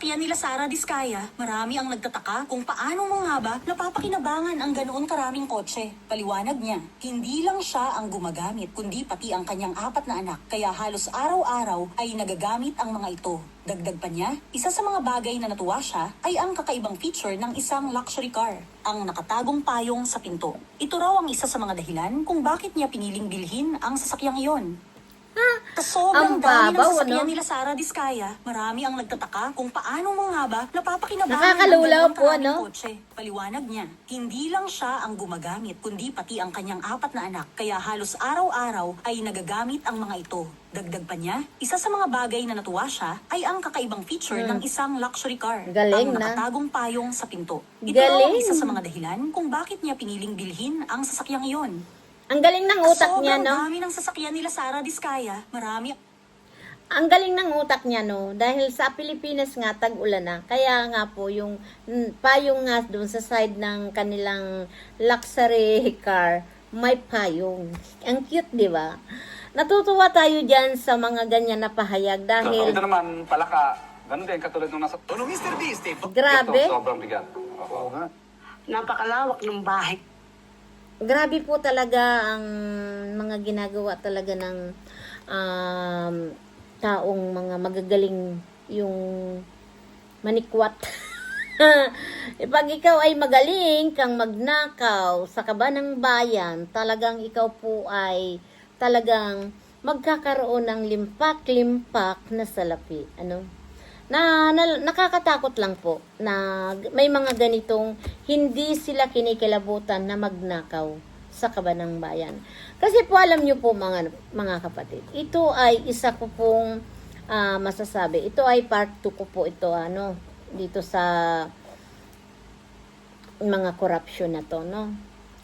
Kaya nila Sara Diskaya, marami ang nagtataka kung paano mo nga ba napapakinabangan ang ganoon karaming kotse. Paliwanag niya, hindi lang siya ang gumagamit, kundi pati ang kanyang apat na anak. Kaya halos araw-araw ay nagagamit ang mga ito. Dagdag pa niya, isa sa mga bagay na natuwa siya ay ang kakaibang feature ng isang luxury car, ang nakatagong payong sa pinto. Ito raw ang isa sa mga dahilan kung bakit niya piniling bilhin ang sasakyang iyon. Sobrang Ang dami ng babaw, sasakyan ano? nila Sara Diskaya. Marami ang nagtataka kung paano mo nga ba napapakinabangan Nakakalulaw po, karaming ano? kotse. Paliwanag niya, hindi lang siya ang gumagamit, kundi pati ang kanyang apat na anak. Kaya halos araw-araw ay nagagamit ang mga ito. Dagdag pa niya, isa sa mga bagay na natuwa siya ay ang kakaibang feature ng isang luxury car. Hmm. Galing ang na. nakatagong payong sa pinto. Ito ang Galing. isa sa mga dahilan kung bakit niya piniling bilhin ang sasakyang iyon. Ang galing ng utak niya, Sobrang no? dami ng sasakyan nila Sara Diskaya. Marami Ang galing ng utak niya, no? Dahil sa Pilipinas nga, tag-ulan na. Kaya nga po, yung mm, payong nga doon sa side ng kanilang luxury car, may payong. Ang cute, di ba? Natutuwa tayo dyan sa mga ganyan na pahayag dahil Ito naman, palaka. Ganun din, katulad nung nasa... Ano, Mr. Beast, eh? Grabe. Ito, sobrang bigat. Oo nga. Napakalawak ng bahay. Grabe po talaga ang mga ginagawa talaga ng um, taong mga magagaling yung manikwat. Eh, Pag ikaw ay magaling kang magnakaw sa kaba ng bayan, talagang ikaw po ay talagang magkakaroon ng limpak-limpak na salapi. Ano? Na, na nakakatakot lang po na may mga ganitong hindi sila kinikilabutan na magnakaw sa kaba ng bayan. Kasi po alam niyo po mga mga kapatid, ito ay isa ko pong ah, masasabi. Ito ay part 2 ko po ito ano dito sa mga corruption na to, no?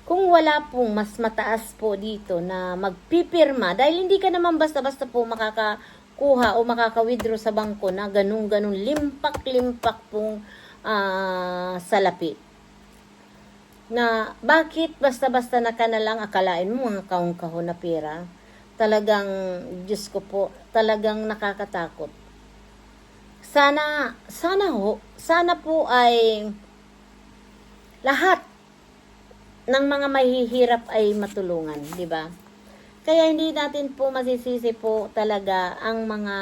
Kung wala pong mas mataas po dito na magpipirma, dahil hindi ka naman basta-basta po makakakuha o makaka-withdraw sa bangko na ganun-ganun limpak-limpak pong ah, salapi. Na bakit basta-basta na ka na lang akalain mo mga kaong-kahon na pera? Talagang, Diyos ko po, talagang nakakatakot. Sana, sana ho, sana po ay lahat ng mga mahihirap ay matulungan, di ba? Kaya hindi natin po masisisi po talaga ang mga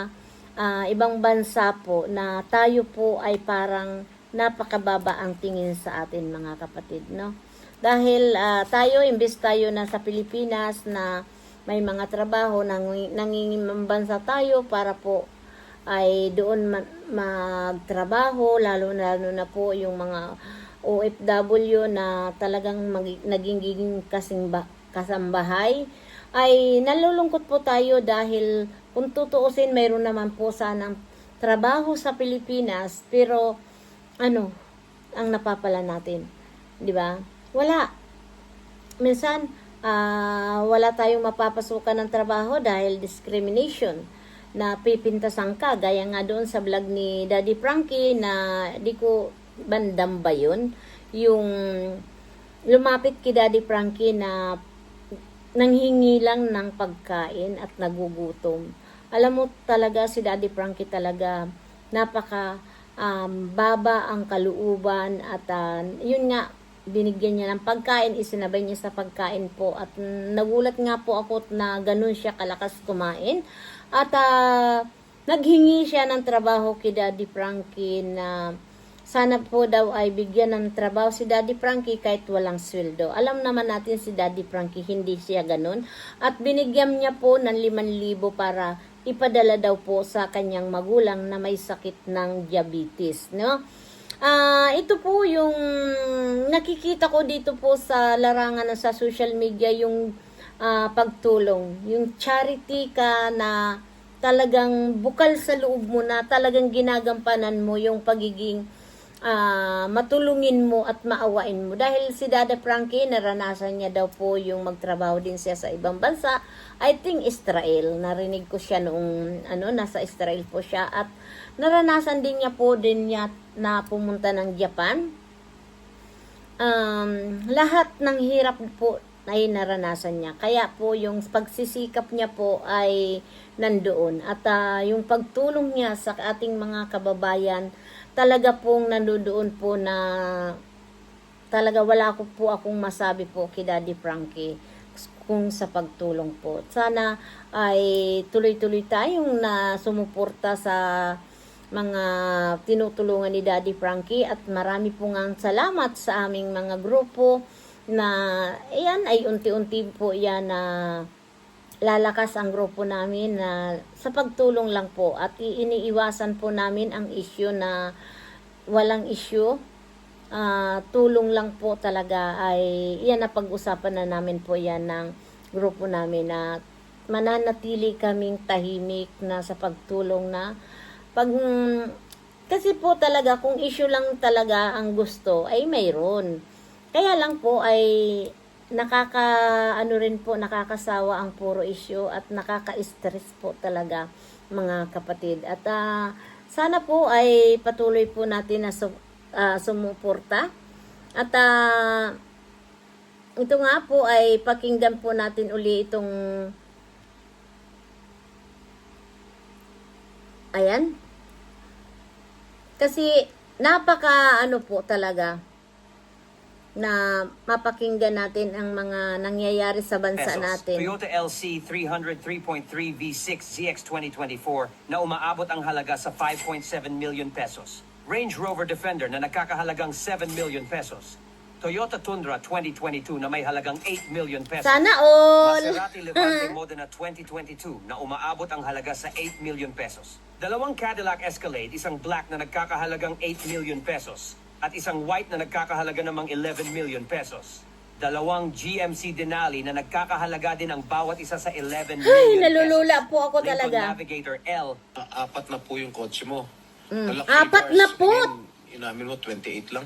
ah, ibang bansa po na tayo po ay parang napakababa ang tingin sa atin mga kapatid, no? Dahil ah, tayo, imbes tayo na sa Pilipinas na may mga trabaho, nang, nangingimbansa tayo para po ay doon ma- magtrabaho, lalo lalo na po yung mga OFW na talagang mag- naging kasing ba- kasambahay, ay nalulungkot po tayo dahil kung tutuusin, mayroon naman po sanang trabaho sa Pilipinas, pero ano, ang napapala natin, di ba? Wala. Minsan, ah, wala tayong mapapasukan ng trabaho dahil discrimination na pipintasan ka. Gaya nga doon sa vlog ni Daddy Frankie na di ko bandam ba yun? Yung lumapit kay Daddy Frankie na nanghingi lang ng pagkain at nagugutom. Alam mo talaga si Daddy Frankie talaga napaka um, baba ang kaluuban at ah, yun nga binigyan niya ng pagkain, isinabay niya sa pagkain po. At nagulat nga po ako na ganun siya kalakas kumain. At ah, naghingi siya ng trabaho kay Daddy Frankie na sana po daw ay bigyan ng trabaho si Daddy Frankie kahit walang sweldo. Alam naman natin si Daddy Frankie hindi siya ganun. At binigyan niya po ng 5,000 para ipadala daw po sa kanyang magulang na may sakit ng diabetes, no? Ah, ito po yung nakikita ko dito po sa larangan na sa social media yung ah, pagtulong, yung charity ka na talagang bukal sa loob mo na talagang ginagampanan mo yung pagiging ah, matulungin mo at maawain mo. Dahil si Dada Frankie, naranasan niya daw po yung magtrabaho din siya sa ibang bansa. I think Israel. Narinig ko siya noong ano, nasa Israel po siya. At naranasan din niya po din niya na pumunta ng Japan. Um, lahat ng hirap po ay naranasan niya. Kaya po yung pagsisikap niya po ay nandoon. At ah, yung pagtulong niya sa ating mga kababayan talaga pong nandoon po na talaga wala ko po akong masabi po kay Daddy Frankie kung sa pagtulong po. Sana ay tuloy-tuloy tayong na sumuporta sa mga tinutulungan ni Daddy Frankie at marami po nga salamat sa aming mga grupo na yan ay unti-unti po yan na lalakas ang grupo namin na sa pagtulong lang po at iniiwasan po namin ang issue na walang issue. Ah, tulong lang po talaga ay yan na pag-usapan na namin po yan ng grupo namin na mananatili kaming tahimik na sa pagtulong na pag kasi po talaga kung issue lang talaga ang gusto ay mayroon. Kaya lang po ay nakaka ano rin po nakakasawa ang puro issue at nakaka-stress po talaga mga kapatid. At ah, sana po ay patuloy po natin na su- ah, sumuporta. At ah, ito nga po ay pakinggan po natin uli itong ayan. Kasi napaka ano po talaga na mapakinggan natin ang mga nangyayari sa bansa pesos. natin. Toyota LC 303.3 V6 ZX 2024 na umaabot ang halaga sa 5.7 million pesos. Range Rover Defender na nakakahalagang 7 million pesos. Toyota Tundra 2022 na may halagang 8 million pesos. Sana all! Maserati Levante Modena 2022 na umaabot ang halaga sa 8 million pesos. Dalawang Cadillac Escalade, isang black na nagkakahalagang 8 million pesos at isang white na nagkakahalaga namang 11 million pesos. Dalawang GMC Denali na nagkakahalaga din ang bawat isa sa 11 million Ay, nalulula pesos. po ako Lincoln talaga. Navigator L Ah, apat na po yung kotse mo. Mm, apat na po? Inamin mo, 28 lang.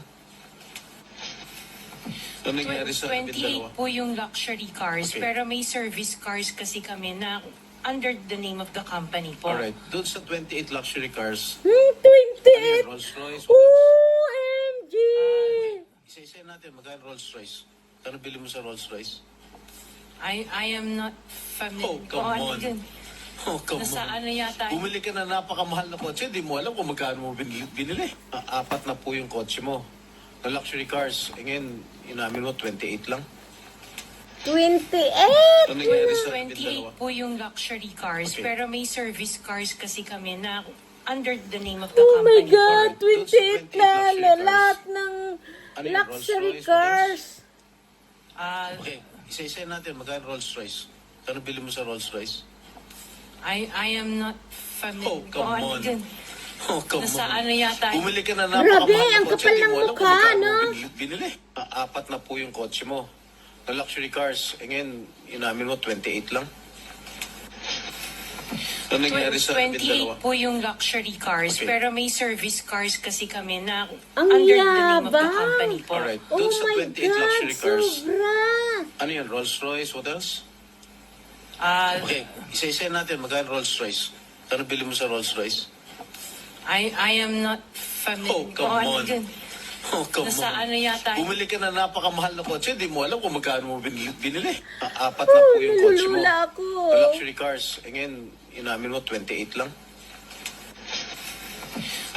Ano nangyari sa 28 dalawa? po yung luxury cars, Okay. pero may service cars kasi kami na under the name of the company po. Alright, doon sa 28 luxury cars, Hmm, ano 28! yun, Rolls Royce? Isa-isa natin, magkano Rolls Royce? Kano bili mo sa Rolls Royce? I I am not familiar. Oh, come ano on. Oh, come Nasa on. ano yata? Bumili ka na napakamahal na kotse, di mo alam kung magkano mo binili. binili. Ah, apat na po yung kotse mo. Na luxury cars, e ngayon, inamin mo, 28 lang. 28! Ano nangyari sa 28 dalawa? po yung luxury cars, Okay. pero may service cars kasi kami na under the name of the Oh my company God! po. Alright, those 28 28 na! Lahat ng Ano yun, luxury cars! Ah, Okay, isa-isa natin, magkano Rolls Royce? Kano bili mo sa Rolls Royce? I I am not familiar. Oh, come ano on. Oh, come Nasa on. ano yata? Bumili ka na Grabe, napakamahal ang na kotse, kapal di ng mo alam kung mukha, magkano no? binili. Ah, apat na po yung kotse mo. Na luxury cars, e ngayon, inamin mo, 28 lang. Ano nangyari sa dalawa? 28 po yung luxury cars, Okay. pero may service cars kasi kami na Ang under the name of the yabang! company po. Alright, Oh doon sa my 28 God! luxury cars, Sobra! ano yun, Rolls Royce, what else? Ah, Okay, isa-isa natin, magkano Rolls Royce? Kano bili mo sa Rolls Royce? I I am not familiar. Oh, come ano on. yun? Oh, come Nasa on. ano yata? Bumili ka na napakamahal na kotse, di mo alam kung magkano mo binili. binili. Ah, apat na po yung kotse mo. Nalulula ako. Na luxury cars, e ngayon, inamin mo, 28 lang.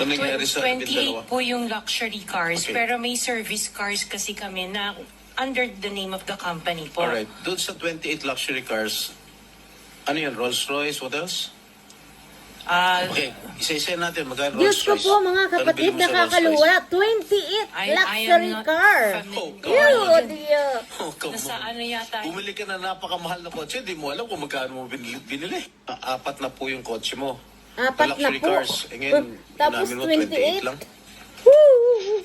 Ano nangyari sa dalawa? 28 po yung luxury cars, Okay. pero may service cars kasi kami na under the name of the company po. Alright, doon sa 28 luxury cars, ano yun, Rolls Royce, what else? Ah, Okay, isa-isa natin, magkano Diyos ko po mga kapatid, nakakaluwa. Royce? 28 I, I luxury not car. familiar. Oh, come Ew, on. dear. Oh, come Nasa on. ano yata? Bumili ka na napakamahal na kotse, di mo alam kung magkano mo binili. binili. Ah, apat na po yung kotse mo. Apat na luxury po. cars, e ngayon, Uh, tapos inamin mo, 28. 28 lang. Woo!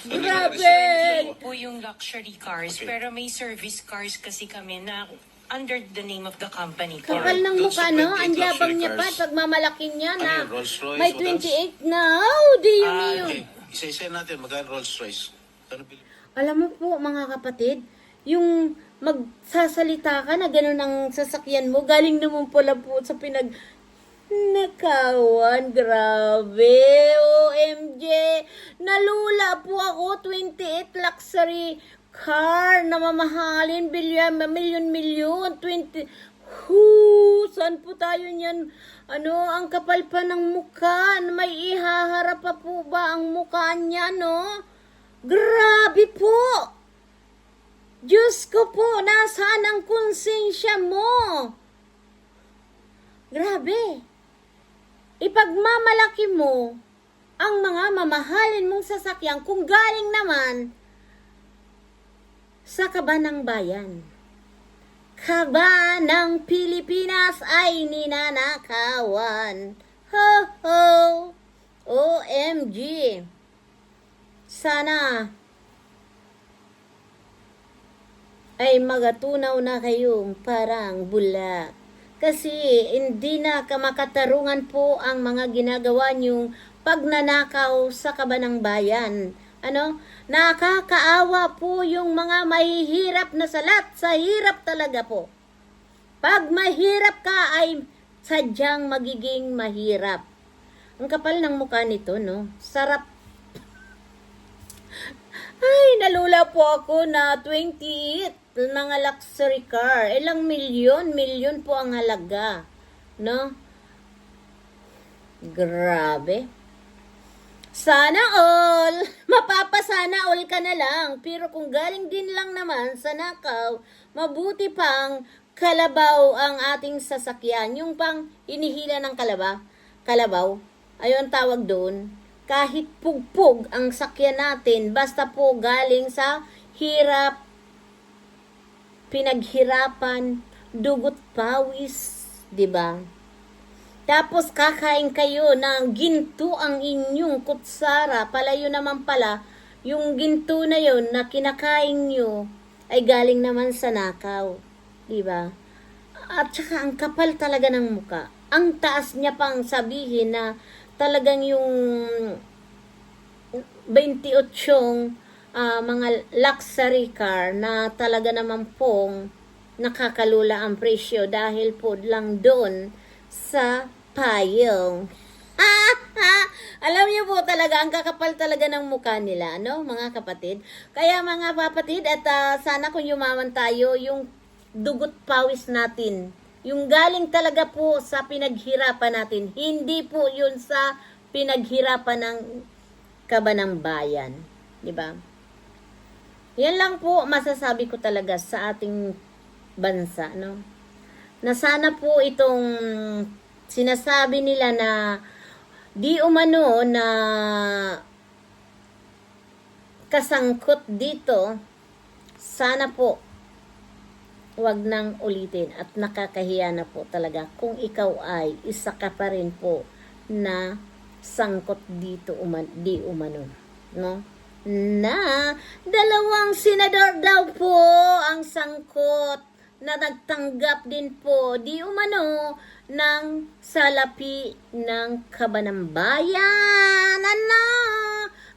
Ano nangyari Grabe! sa dalawa? po yung luxury cars, Okay. pero may service cars kasi kami na under the name of the company. Kapal ng Doon mukha, no? 28 Ang yabang luxury niya pa, cars. pagmamalaki niya Ano na yun, Royce, may what else? 28 na. Oh, di yun Ah, yun. Okay, isa-isa natin, magkano Rolls Royce? Bili? Alam mo po, mga kapatid, yung magsasalita ka na gano'n ang sasakyan mo, galing naman pala po sa pinag... Nakawan, grabe. OMG. Nalula po ako, 28 luxury car na mamahalin, bilyan, milyon-milyon, 20... Naku, saan po tayo niyan? Ano, ang kapal pa ng mukha. May ihaharap pa po ba ang mukha niya, no? Grabe po! Diyos ko po, nasaan ang konsensya mo? Grabe. Ipagmamalaki mo ang mga mamahalin mong sasakyan kung galing naman sa kabanang bayan. Kaba ng Pilipinas ay ninanakawan. Ho ho! OMG! Sana ay magatunaw na kayo parang bulak. Kasi hindi na kamakatarungan po ang mga ginagawa niyong pagnanakaw sa kabanang bayan. Ano? Nakakaawa po yung mga mahihirap na salat. Sa hirap talaga po. Pag mahirap ka ay sadyang magiging mahirap. Ang kapal ng mukha nito, no? Sarap ay, nalula po ako na 28 mga luxury car. Ilang milyon? Milyon po ang halaga. No? Grabe. Sana all. Mapapasana all ka na lang. Pero kung galing din lang naman sa nakaw, mabuti pang kalabaw ang ating sasakyan. Yung pang hinihila ng kalaba, kalabaw. Ayun tawag doon kahit pugpog ang sakyan natin, basta po galing sa hirap, pinaghirapan, dugot pawis, 'di ba? Tapos kakain kayo ng ginto ang inyong kutsara, palayo naman pala, yung ginto na yon na kinakain nyo ay galing naman sa nakaw, 'di ba? At saka ang kapal talaga ng muka. Ang taas niya pang sabihin na talagang yung 28 ah, mga luxury car na talaga naman pong nakakalula ang presyo dahil po lang doon sa payong. Alam niyo po talaga, ang kakapal talaga ng mukha nila, no, mga kapatid. Kaya mga kapatid, at ah, sana kung yumaman tayo, yung dugot pawis natin, yung galing talaga po sa pinaghirapan natin, hindi po yun sa pinaghirapan ng kabanang bayan. Di ba? Yan lang po masasabi ko talaga sa ating bansa, no? Na sana po itong sinasabi nila na di umano na kasangkot dito, sana po wag nang ulitin at nakakahiya na po talaga kung ikaw ay isa ka pa rin po na sangkot dito uman, di umano no? Na dalawang senador daw po ang sangkot na nagtanggap din po di umano ng salapi ng kabanambayan. Ano?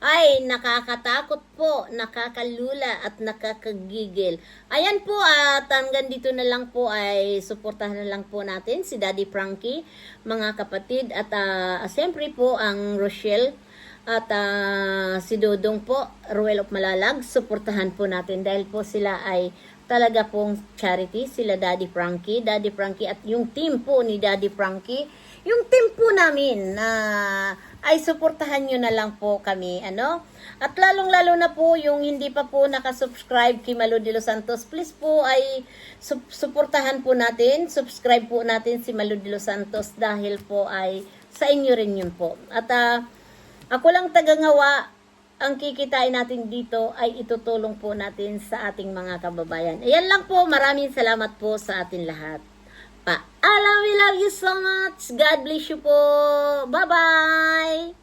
Ay, nakakatakot po, nakakalula at nakakagigil. Ayan po at hanggang dito na lang po ay suportahan na lang po natin si Daddy Frankie, mga kapatid. At uh, siyempre po ang Rochelle at ah, si Dodong po, Ruel of Malalag, suportahan po natin dahil po sila ay talaga pong charity, sila Daddy Frankie, Daddy Frankie at yung team po ni Daddy Frankie, yung team po namin na ay suportahan nyo na lang po kami, ano? At lalong-lalo na po yung hindi pa po nakasubscribe kay Malu de Los Santos, please po ay sup- suportahan po natin, subscribe po natin si Malu de Los Santos dahil po ay sa inyo rin yun po. At ah, ako lang tagangawa, ang kikitain natin dito ay itutulong po natin sa ating mga kababayan. Ayan lang po, maraming salamat po sa atin lahat. Paalam, we love you so much. God bless you po. Bye-bye!